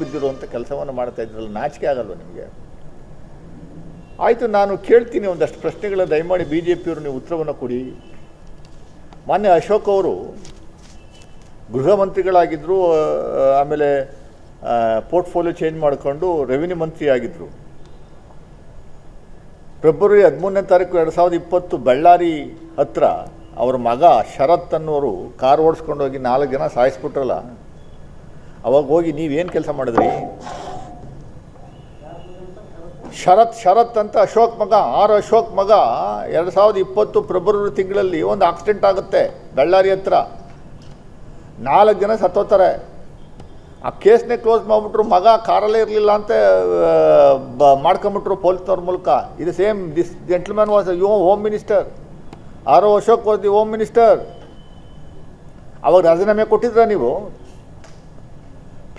ಬಿದ್ದಿರುವಂಥ ಕೆಲಸವನ್ನು ಮಾಡ್ತಾ ಇದ್ರಲ್ಲ, ನಾಚಿಕೆ ಆಗಲ್ವ ನಿಮಗೆ? ಆಯಿತು, ನಾನು ಕೇಳ್ತೀನಿ ಒಂದಷ್ಟು ಪ್ರಶ್ನೆಗಳ ದಯಮಾಡಿ ಬಿ ಜೆ ಪಿಯವರು ನೀವು ಉತ್ತರವನ್ನು ಕೊಡಿ. ಮಾನ್ಯ ಅಶೋಕ್ ಅವರು ಗೃಹ ಮಂತ್ರಿಗಳಾಗಿದ್ದರು ಆಮೇಲೆ ಪೋರ್ಟ್ಫೋಲಿಯೋ ಚೇಂಜ್ ಮಾಡಿಕೊಂಡು ರೆವಿನ್ಯೂ ಮಂತ್ರಿ ಆಗಿದ್ದರು ಫೆಬ್ರವರಿ ಹದಿಮೂರನೇ ತಾರೀಕು ಎರಡು ಸಾವಿರದ ಇಪ್ಪತ್ತು ಬಳ್ಳಾರಿ ಹತ್ರ, ಅವ್ರ ಮಗ ಶರತ್ ಅನ್ನೋರು ಕಾರ್ ಓಡಿಸ್ಕೊಂಡು ಹೋಗಿ ನಾಲ್ಕು ಜನ ಸಾಯಿಸ್ಬಿಟ್ರಲ್ಲ. ಅವಾಗ ಹೋಗಿ ನೀವೇನು ಕೆಲಸ ಮಾಡಿದ್ರಿ? ಶರತ್ ಶರತ್ ಅಂತ ಅಶೋಕ್ ಮಗ, ಆರು ಅಶೋಕ್ ಮಗ, ಎರಡು ಸಾವಿರದ ಇಪ್ಪತ್ತು ಫೆಬ್ರವರಿ ತಿಂಗಳಲ್ಲಿ ಒಂದು ಆಕ್ಸಿಡೆಂಟ್ ಆಗುತ್ತೆ, ಬಳ್ಳಾರಿ ಹತ್ರ. ನಾಲ್ಕು ಜನ ಸತ್ತೋತಾರೆ ಆ ಕೇಸ್ನೇ ಕ್ಲೋಸ್ ಮಾಡಿಬಿಟ್ರು, ಮಗ ಕಾರಲ್ಲೇ ಇರಲಿಲ್ಲ ಅಂತ ಬ- ಮಾಡ್ಕೊಂಬಿಟ್ರು ಪೊಲೀಸ್ನವ್ರ ಮೂಲಕ. ಇದು same this gentleman was you home minister R Ashok was the home minister ಅವಾಗ ರಾಜೀನಾಮೆ ಕೊಟ್ಟಿದ್ರ ನೀವು?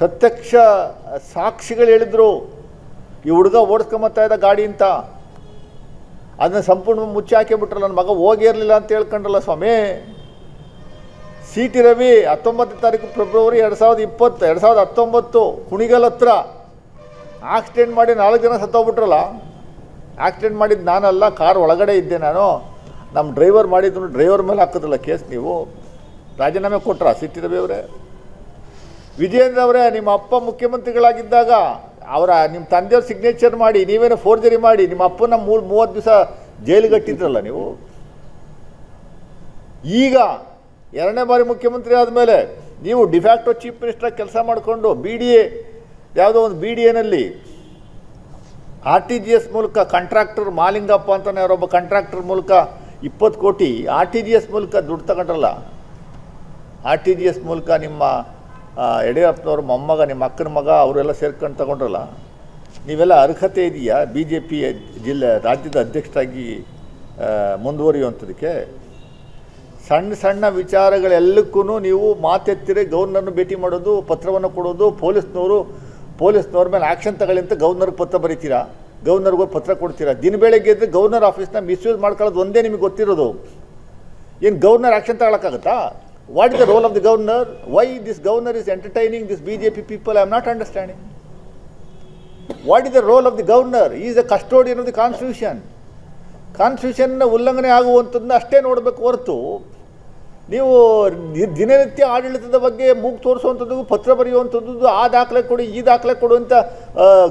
ಪ್ರತ್ಯಕ್ಷ ಸಾಕ್ಷಿಗಳು ಹೇಳಿದ್ರು, ಈ ಹುಡುಗ ಓಡಿಸ್ಕೊಂಬತ್ತಾ ಇದ್ದ ಗಾಡಿ ಅಂತ. ಅದನ್ನ ಸಂಪೂರ್ಣ ಮುಚ್ಚಿ ಹಾಕಿಬಿಟ್ರಲ್ಲ, ನನ್ನ ಮಗ ಹೋಗಿರಲಿಲ್ಲ ಅಂತ ಹೇಳ್ಕೊಂಡ್ರಲ್ಲ ಸ್ವಾಮಿ. ಸಿ ಟಿ ರವಿ ಹತ್ತೊಂಬತ್ತು ತಾರೀಕು ಫೆಬ್ರವರಿ ಎರಡು ಸಾವಿರದ ಇಪ್ಪತ್ತು, ಎರಡು ಸಾವಿರದ ಹತ್ತೊಂಬತ್ತು ಕುಣಿಗಲ್ ಹತ್ರ ಆಕ್ಸಿಡೆಂಟ್ ಮಾಡಿ ನಾಲ್ಕು ಜನ ಸತ್ತೋಗ್ಬಿಟ್ರಲ್ಲ. ಆಕ್ಸಿಡೆಂಟ್ ಮಾಡಿದ್ದು ನಾನಲ್ಲ, ಕಾರ್ ಒಳಗಡೆ ಇದ್ದೆ ನಾನು. ನಮ್ಮ ಡ್ರೈವರ್ ಮಾಡಿದ್ರು, ಡ್ರೈವರ್ ಮೇಲೆ ಹಾಕಿದ್ರಲ್ಲ ಕೇಸ್ ನೀವು. ರಾಜೀನಾಮೆ ಕೊಟ್ರ ಸಿ ಟಿ ರವಿ ಅವರೇ? ವಿಜಯೇಂದ್ರ ಅವರೇ, ನಿಮ್ಮ ಅಪ್ಪ ಮುಖ್ಯಮಂತ್ರಿಗಳಾಗಿದ್ದಾಗ ಅವರ ನಿಮ್ಮ ತಂದೆಯವ್ರ ಸಿಗ್ನೇಚರ್ ಮಾಡಿ, ನೀವೇನೋ ಫೋರ್ಜರಿ ಮಾಡಿ, ನಿಮ್ಮ ಅಪ್ಪನ ಮೂರು ಮೂವತ್ತು ದಿವಸ ಜೈಲಿಗೆ ಕಟ್ಟಿದ್ರಲ್ಲ ನೀವು? ಈಗ ಎರಡನೇ ಬಾರಿ ಮುಖ್ಯಮಂತ್ರಿ ಆದಮೇಲೆ ನೀವು ಡಿಫ್ಯಾಕ್ಟೋ ಚೀಫ್ ಮಿನಿಸ್ಟರ್ ಕೆಲಸ ಮಾಡಿಕೊಂಡು ಬಿ ಡಿ ಎ ಯಾವುದೋ ಒಂದು ಬಿ ಡಿ ಎನಲ್ಲಿ ಆರ್ ಟಿ ಜಿ ಎಸ್ ಮೂಲಕ ಕಾಂಟ್ರಾಕ್ಟರ್ ಮಾಲಿಂಗಪ್ಪ ಅಂತಾನೆ ಯಾರೊಬ್ಬ ಕಾಂಟ್ರಾಕ್ಟರ್ ಮೂಲಕ ಇಪ್ಪತ್ತು ಕೋಟಿ ಆರ್ ಟಿ ಜಿ ಎಸ್ ಮೂಲಕ ದುಡ್ಡು ತಗೊಂಡ್ರಲ್ಲ ಆರ್ ಟಿ ಜಿ ಎಸ್ ಮೂಲಕ ನಿಮ್ಮ ಯಡಿಯೂರಪ್ಪನವ್ರ ಮೊಮ್ಮಗ, ನಿಮ್ಮ ಅಕ್ಕನ ಮಗ, ಅವರೆಲ್ಲ ಸೇರ್ಕೊಂಡು ತಗೊಂಡ್ರಲ್ಲ? ನೀವೆಲ್ಲ ಅರ್ಹತೆ ಇದೆಯಾ? ಬಿ ಜೆ ಪಿ ಜಿಲ್ಲೆ, ರಾಜ್ಯದ ಅಧ್ಯಕ್ಷರಾಗಿ ಮುಂದುವರಿಯುವಂಥದಕ್ಕೆ? ಸಣ್ಣ ಸಣ್ಣ ವಿಚಾರಗಳೆಲ್ಲಕ್ಕೂ ನೀವು ಮಾತೆತ್ತಿರಿ ಗವರ್ನರ್ನ ಭೇಟಿ ಮಾಡೋದು, ಪತ್ರವನ್ನು ಕೊಡೋದು, ಪೊಲೀಸ್ನವರು, ಪೊಲೀಸ್ನವ್ರ ಮೇಲೆ ಆ್ಯಕ್ಷನ್ ತಗೊಳ್ಳಿ ಅಂತ ಗವರ್ನರ್ಗೆ ಪತ್ರ ಬರೀತೀರಾ? ಗವರ್ನರ್ಗೆ ಪತ್ರ ಕೊಡ್ತೀರಾ? ದಿನ ಬೆಳಗ್ಗೆ ಇದ್ದರೆ ಗೌರ್ನರ್ ಆಫೀಸ್ನ ಮಿಸ್ಯೂಸ್ ಮಾಡ್ಕೊಳ್ಳೋದು ಒಂದೇ ನಿಮಗೆ ಗೊತ್ತಿರೋದು. ಏನು governor action ತಗೊಳಕ್ಕಾಗತ್ತಾ? Is the role of the governor why this governor is entertaining this B J P people I am not understanding what is the role of the governor is the custodian of the constitution ಕಾನ್ಸ್ಟಿಟ್ಯೂಷನ್ನ ಉಲ್ಲಂಘನೆ ಆಗುವಂಥದ್ದನ್ನ ಅಷ್ಟೇ ನೋಡಬೇಕು ಹೊರತು ನೀವು ದಿನನಿತ್ಯ ಆಡಳಿತದ ಬಗ್ಗೆ ಮೂಗು ತೋರಿಸುವಂಥದ್ದು, ಪತ್ರ ಬರೆಯುವಂಥದ್ದು, ಆ ದಾಖಲೆ ಕೊಡಿ, ಈ ದಾಖಲೆ ಕೊಡು ಅಂತ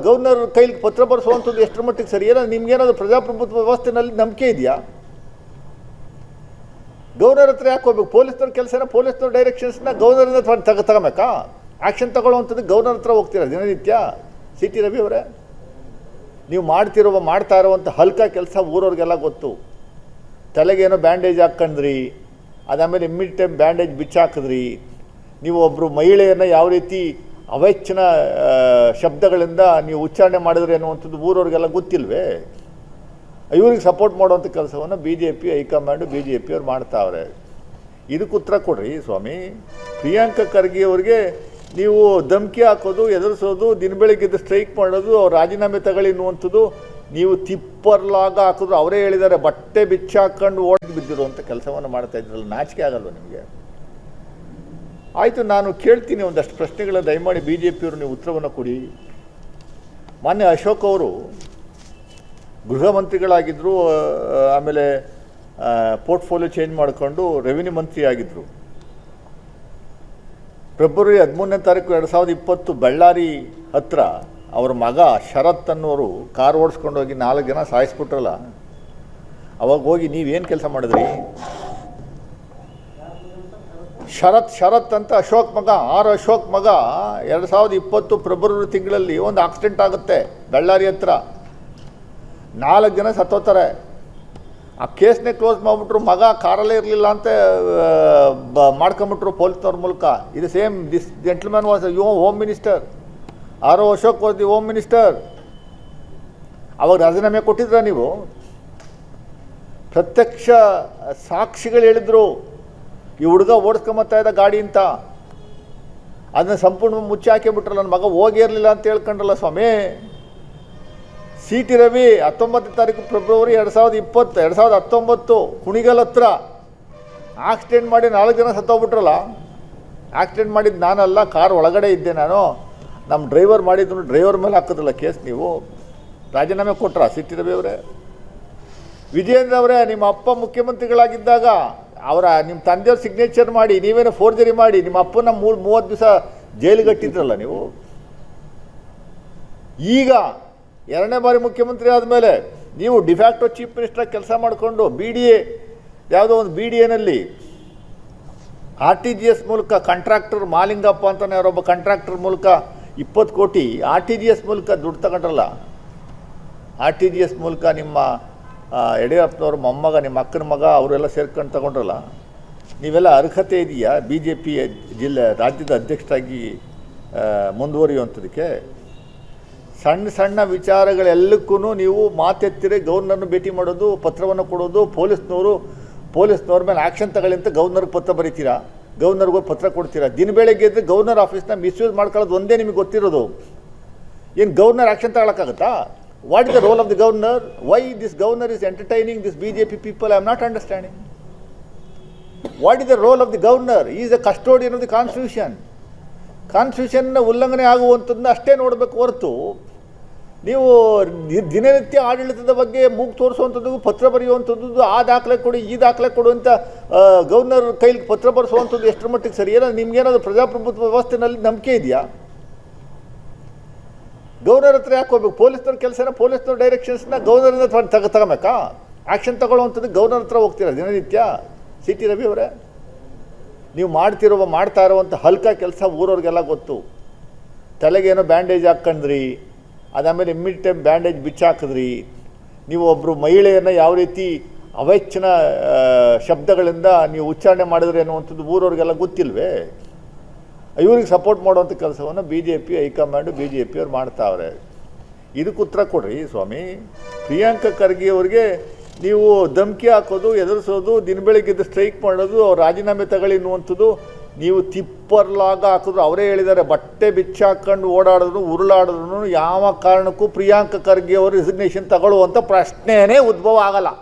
ಗವರ್ನರ್ ಕೈಲಿ ಪತ್ರ ಬರೆಸುವಂಥದ್ದು ಎಷ್ಟರ ಮಟ್ಟಿಗೆ ಸರಿ? ಏನೋ ನಿಮ್ಗೇನಾದ್ರು ಪ್ರಜಾಪ್ರಭುತ್ವ ವ್ಯವಸ್ಥೆನಲ್ಲಿ ನಂಬಿಕೆ ಇದೆಯಾ? ಗವರ್ನರ್ ಹತ್ರ ಯಾಕೆ ಹೋಗ್ಬೇಕು? ಪೊಲೀಸ್ನವ್ರ ಕೆಲಸನ ಪೊಲೀಸ್ನವ್ರ ಡೈರೆಕ್ಷನ್ಸ್ನ ಗವರ್ನರ್ನ ತಗ ತಗೋಬೇಕಾ? ಆ್ಯಕ್ಷನ್ ತಗೊಳ್ಳುವಂಥದ್ದು ಗವರ್ನರ್ ಹತ್ರ ಹೋಗ್ತೀರಾ ದಿನನಿತ್ಯ? ಸಿ ಟಿ ರವಿ ಅವರೇ, ನೀವು ಮಾಡ್ತಿರುವ, ಮಾಡ್ತಾ ಇರುವಂಥ ಹಲ್ಕ ಕೆಲಸ ಊರವ್ರಿಗೆಲ್ಲ ಗೊತ್ತು. ತಲೆಗೆ ಏನೋ ಬ್ಯಾಂಡೇಜ್ ಹಾಕ್ಕಂಡ್ರಿ, ಅದಾದಮೇಲೆ ಇಮ್ಮಿಡಿಯೇಟ್ ಟೈಮ್ ಬ್ಯಾಂಡೇಜ್ ಬಿಚ್ಚಾಕಿದ್ರಿ. ನೀವು ಒಬ್ಬರು ಮಹಿಳೆಯನ್ನು ಯಾವ ರೀತಿ ಅವೆಚ್ಚಿನ ಶಬ್ದಗಳಿಂದ ನೀವು ಉಚ್ಚಾರಣೆ ಮಾಡಿದ್ರಿ ಅನ್ನುವಂಥದ್ದು ಊರವ್ರಿಗೆಲ್ಲ ಗೊತ್ತಿಲ್ವೇ? ಇವ್ರಿಗೆ ಸಪೋರ್ಟ್ ಮಾಡುವಂಥ ಕೆಲಸವನ್ನು B J P high command B J ಪಿಯವ್ರು ಮಾಡ್ತಾವ್ರೆ. ಇದಕ್ಕೆ ಉತ್ತರ ಕೊಡ್ರಿ ಸ್ವಾಮಿ. ಪ್ರಿಯಾಂಕ ಖರ್ಗೆ ಅವ್ರಿಗೆ ನೀವು ಧಮಕಿ ಹಾಕೋದು, ಎದುರಿಸೋದು, ದಿನ ಬೆಳಗ್ಗೆ ಸ್ಟ್ರೈಕ್ ಮಾಡೋದು, ಅವ್ರು ರಾಜೀನಾಮೆ ತಗೊಳ್ಳಿ ಅನ್ನುವಂಥದ್ದು ನೀವು ತಿಪ್ಪರ್ಲಾಗ ಹಾಕಿದ್ರು ಅವರೇ ಹೇಳಿದ್ದಾರೆ. ಬಟ್ಟೆ ಬಿಚ್ಚಾಕೊಂಡು ಓಡಿ ಬಿದ್ದಿರುವಂಥ ಕೆಲಸವನ್ನು ಮಾಡ್ತಾ ಇದ್ರಲ್ಲ, ನಾಚಿಕೆ ಆಗಲ್ವ ನಿಮಗೆ? ಆಯಿತು, ನಾನು ಕೇಳ್ತೀನಿ ಒಂದಷ್ಟು ಪ್ರಶ್ನೆಗಳ ದಯಮಾಡಿ ಬಿ ಜೆ ಪಿಯವರು ನೀವು ಉತ್ತರವನ್ನು ಕೊಡಿ. ಮಾನ್ಯ ಅಶೋಕ್ ಅವರು ಗೃಹ ಮಂತ್ರಿಗಳಾಗಿದ್ದರು ಆಮೇಲೆ ಪೋರ್ಟ್ಫೋಲಿಯೋ ಚೇಂಜ್ ಮಾಡಿಕೊಂಡು ರೆವಿನ್ಯೂ ಮಂತ್ರಿ ಆಗಿದ್ದರು ಫೆಬ್ರವರಿ ಹದಿಮೂರನೇ ತಾರೀಕು ಎರಡು ಸಾವಿರದ ಇಪ್ಪತ್ತು ಬಳ್ಳಾರಿ ಹತ್ತಿರ ಅವ್ರ ಮಗ ಶರತ್ ಅನ್ನೋರು ಕಾರ್ ಓಡಿಸ್ಕೊಂಡು ಹೋಗಿ ನಾಲ್ಕು ಜನ ಸಾಯಿಸ್ಬಿಟ್ರಲ್ಲ, ಅವಾಗ ಹೋಗಿ ನೀವೇನು ಕೆಲಸ ಮಾಡಿದ್ರಿ? ಶರತ್ ಶರತ್ ಅಂತ ಅಶೋಕ್ ಮಗ, ಆರ್ ಅಶೋಕ್ ಮಗ ಎರಡು ಸಾವಿರದ ಇಪ್ಪತ್ತು ಫೆಬ್ರವರಿ ತಿಂಗಳಲ್ಲಿ ಒಂದು ಆಕ್ಸಿಡೆಂಟ್ ಆಗುತ್ತೆ ಬಳ್ಳಾರಿ ಹತ್ರ. ನಾಲ್ಕು ಜನ ಸತ್ತೋತಾರೆ ಆ ಕೇಸ್ನೇ ಕ್ಲೋಸ್ ಮಾಡಿಬಿಟ್ರು, ಮಗ ಕಾರಲ್ಲೇ ಇರಲಿಲ್ಲ ಅಂತ ಬ- ಮಾಡ್ಕೊಂಬಿಟ್ರು ಪೊಲೀಸ್ನವ್ರ ಮೂಲಕ. ಇದು same this gentleman was you home minister R Ashok was the home minister ಅವಾಗ ರಾಜೀನಾಮೆ ಕೊಟ್ಟಿದ್ರ ನೀವು? ಪ್ರತ್ಯಕ್ಷ ಸಾಕ್ಷಿಗಳು ಹೇಳಿದ್ರು, ಈ ಹುಡುಗ ಓಡಿಸ್ಕೊಂಬತ್ತಾ ಇದ್ದ ಗಾಡಿ ಅಂತ. ಅದನ್ನ ಸಂಪೂರ್ಣ ಮುಚ್ಚಿ ಹಾಕಿಬಿಟ್ರಲ್ಲ ನನ್ನ ಮಗ ಹೋಗಿರಲಿಲ್ಲ ಅಂತ ಹೇಳ್ಕೊಂಡ್ರಲ್ಲ ಸ್ವಾಮಿ. ಸಿ ಟಿ ರವಿ ಹತ್ತೊಂಬತ್ತನೇ ತಾರೀಕು ಫೆಬ್ರವರಿ ಎರಡು ಸಾವಿರದ ಇಪ್ಪತ್ತು, ಎರಡು ಸಾವಿರದ ಹತ್ತೊಂಬತ್ತು ಕುಣಿಗಲ್ ಹತ್ರ ಆಕ್ಸಿಡೆಂಟ್ ಮಾಡಿ ನಾಲ್ಕು ಜನ ಸತ್ತೋಗ್ಬಿಟ್ರಲ್ಲ? ಆಕ್ಸಿಡೆಂಟ್ ಮಾಡಿದ್ದು ನಾನಲ್ಲ, ಕಾರ್ ಒಳಗಡೆ ಇದ್ದೆ ನಾನು. ನಮ್ಮ ಡ್ರೈವರ್ ಮಾಡಿದ್ರು ಡ್ರೈವರ್ ಮೇಲೆ ಹಾಕೋದಿಲ್ಲ ಕೇಸ್ ನೀವು? ರಾಜೀನಾಮೆ ಕೊಟ್ರಾ ಸಿಟಿ ರವಿ ಅವರೇ? ವಿಜಯೇಂದ್ರ ಅವರೇ, ನಿಮ್ಮ ಅಪ್ಪ ಮುಖ್ಯಮಂತ್ರಿಗಳಾಗಿದ್ದಾಗ ಅವರ ನಿಮ್ಮ ತಂದೆಯವ್ರ ಸಿಗ್ನೇಚರ್ ಮಾಡಿ, ನೀವೇನೋ ಫೋರ್ಜರಿ ಮಾಡಿ, ನಿಮ್ಮ ಅಪ್ಪನ ಮೂರು, ಮೂವತ್ತು ದಿವಸ ಜೈಲಿಗಟ್ಟಿದ್ರಲ್ಲ ನೀವು? ಈಗ ಎರಡನೇ ಬಾರಿ ಮುಖ್ಯಮಂತ್ರಿ ಆದಮೇಲೆ ನೀವು ಡಿಫ್ಯಾಕ್ಟೋ ಚೀಫ್ ಮಿನಿಸ್ಟರ್ ಕೆಲಸ ಮಾಡಿಕೊಂಡು ಬಿ ಡಿ ಎ ಯಾವುದೋ ಒಂದು ಬಿ ಡಿ ಎನಲ್ಲಿ ಆರ್ ಟಿ ಜಿ ಎಸ್ ಮೂಲಕ ಕಾಂಟ್ರಾಕ್ಟರ್ ಮಾಲಿಂಗಪ್ಪ ಅಂತಾನೆ ಯಾರೊಬ್ಬ ಕಾಂಟ್ರಾಕ್ಟರ್ ಮೂಲಕ ಇಪ್ಪತ್ತು ಕೋಟಿ ಆರ್ ಟಿ ಜಿ ಎಸ್ ಮೂಲಕ ದುಡ್ಡು ತಗೊಂಡ್ರಲ್ಲ ಆರ್ ಟಿ ಜಿ ಎಸ್ ಮೂಲಕ ನಿಮ್ಮ ಯಡಿಯೂರಪ್ಪನವ್ರ ಮೊಮ್ಮಗ, ನಿಮ್ಮ ಅಕ್ಕನ ಮಗ, ಅವರೆಲ್ಲ ಸೇರ್ಕೊಂಡು ತಗೊಂಡ್ರಲ್ಲ, ನೀವೆಲ್ಲ ಅರ್ಹತೆ ಇದೆಯಾ? ಬಿ ಜೆ ಪಿ ಜಿಲ್ಲೆ ರಾಜ್ಯದ ಅಧ್ಯಕ್ಷರಾಗಿ ಮುಂದುವರಿಯುವಂಥದಕ್ಕೆ? ಸಣ್ಣ ಸಣ್ಣ ವಿಚಾರಗಳೆಲ್ಲಕ್ಕೂ ನೀವು ಮಾತೆತ್ತಿರಿ ಗವರ್ನರ್ನ ಭೇಟಿ ಮಾಡೋದು, ಪತ್ರವನ್ನು ಕೊಡೋದು ಪೊಲೀಸ್ನವರು ಪೊಲೀಸ್ನವ್ರ ಮೇಲೆ ಆ್ಯಕ್ಷನ್ ತಗೊಳ್ಳಿ ಅಂತ ಗವರ್ನರ್ಗೆ ಪತ್ರ ಬರೀತೀರಾ? ಗವರ್ನರ್ಗೆ ಪತ್ರ ಕೊಡ್ತೀರಾ? ದಿನ ಬೆಳಗ್ಗೆ ಎದ್ದು ಗವರ್ನರ್ ಆಫೀಸ್ನ ಮಿಸ್ಯೂಸ್ ಮಾಡ್ಕೊಳ್ಳೋದು ಒಂದೇ ನಿಮಗೆ ಗೊತ್ತಿರೋದು. ಏನು ಗವರ್ನರ್ ಆ್ಯಕ್ಷನ್ ತಗೊಳಕ್ಕಾಗತ್ತಾ? What is the role of the governor why this governor is entertaining this B J P people I am not understanding what is the role of the governor is the custodian of the constitution ಕಾನ್ಸ್ಟಿಟ್ಯೂಷನ್ನ ಉಲ್ಲಂಘನೆ ಆಗುವಂಥದ್ದನ್ನ ಅಷ್ಟೇ ನೋಡಬೇಕು ಹೊರತು ನೀವು ದಿನನಿತ್ಯ ಆಡಳಿತದ ಬಗ್ಗೆ ಮೂಗು ತೋರಿಸುವಂಥದ್ದು, ಪತ್ರ ಬರೆಯುವಂಥದ್ದು, ಆ ದಾಖಲೆ ಕೊಡಿ, ಈ ದಾಖಲೆ ಕೊಡು ಅಂತ ಗವರ್ನರ್ ಕೈಲಿ ಪತ್ರ ಬರೆಸುವಂಥದ್ದು ಎಷ್ಟರ ಮಟ್ಟಿಗೆ ಸರಿ? ಏನೋ ನಿಮ್ಗೇನಾದ್ರು ಪ್ರಜಾಪ್ರಭುತ್ವ ವ್ಯವಸ್ಥೆನಲ್ಲಿ ನಂಬಿಕೆ ಇದೆಯಾ? ಗವರ್ನರ್ ಹತ್ರ ಯಾಕೆ ಹೋಗ್ಬೇಕು? ಪೊಲೀಸ್ನವ್ರ ಕೆಲಸನ ಪೊಲೀಸ್ನವ್ರ ಡೈರೆಕ್ಷನ್ಸ್ನ ಗವರ್ನರಿಂದ ತಗ ತಗೋಬೇಕಾ? ಆ್ಯಕ್ಷನ್ ತಗೊಳ್ಳುವಂಥದ್ದು ಗವರ್ನರ್ ಹತ್ರ ಹೋಗ್ತೀರಾ ದಿನನಿತ್ಯ? ಸಿ ಟಿ ರವಿ ಅವರೇ? ನೀವು ಮಾಡ್ತಿರೋ ಮಾಡ್ತಾ ಇರುವಂಥ ಹಲ್ಕ ಕೆಲಸ ಊರವ್ರಿಗೆಲ್ಲ ಗೊತ್ತು. ತಲೆಗೇನೋ ಬ್ಯಾಂಡೇಜ್ ಹಾಕ್ಕೊಂಡ್ರಿ. ಅದಾದಮೇಲೆ ಮಿಡ್ ಟೈಮ್ ಬ್ಯಾಂಡೇಜ್ ಬಿಚ್ಚಾಕಿದ್ರಿ. ನೀವು ಒಬ್ಬರು ಮಹಿಳೆಯನ್ನು ಯಾವ ರೀತಿ ಅವೆಚ್ಚಿನ ಶಬ್ದಗಳಿಂದ ನೀವು ಉಚ್ಚಾರಣೆ ಮಾಡಿದ್ರೆ ಅನ್ನುವಂಥದ್ದು ಊರವ್ರಿಗೆಲ್ಲ ಗೊತ್ತಿಲ್ವೇ? ಇವ್ರಿಗೆ ಸಪೋರ್ಟ್ ಮಾಡುವಂಥ ಕೆಲಸವನ್ನು B J P high command B J ಪಿಯವ್ರು ಮಾಡ್ತಾವ್ರೆ. ಇದಕ್ಕೆ ಉತ್ತರ ಕೊಡ್ರಿ ಸ್ವಾಮಿ. ಪ್ರಿಯಾಂಕ ಖರ್ಗೆ ಅವ್ರಿಗೆ ನೀವು ಧಮಕಿ ಹಾಕೋದು, ಎದುರಿಸೋದು, ದಿನ ಬೆಳಗ್ಗೆದ್ದು ಸ್ಟ್ರೈಕ್ ಮಾಡೋದು, ಅವ್ರು ರಾಜೀನಾಮೆ ತಗೊಳ್ಳಿ ಅನ್ನುವಂಥದ್ದು ನೀವು ತಿಪ್ಪರ್ಲಾಗ ಹಾಕಿದ್ರು ಅವರೇ ಹೇಳಿದ್ದಾರೆ, ಬಟ್ಟೆ ಬಿಚ್ಚಾಕೊಂಡು ಓಡಾಡಿದ್ರು, ಉರುಳಾಡಿದ್ರು, ಯಾವ ಕಾರಣಕ್ಕೂ ಪ್ರಿಯಾಂಕ ಖರ್ಗೆ ಅವರು ರೆಸಿಗ್ನೇಷನ್ ತಗೊಳ್ಳುವಂಥ ಪ್ರಶ್ನೆಯೇ ಉದ್ಭವ ಆಗಲ್ಲ.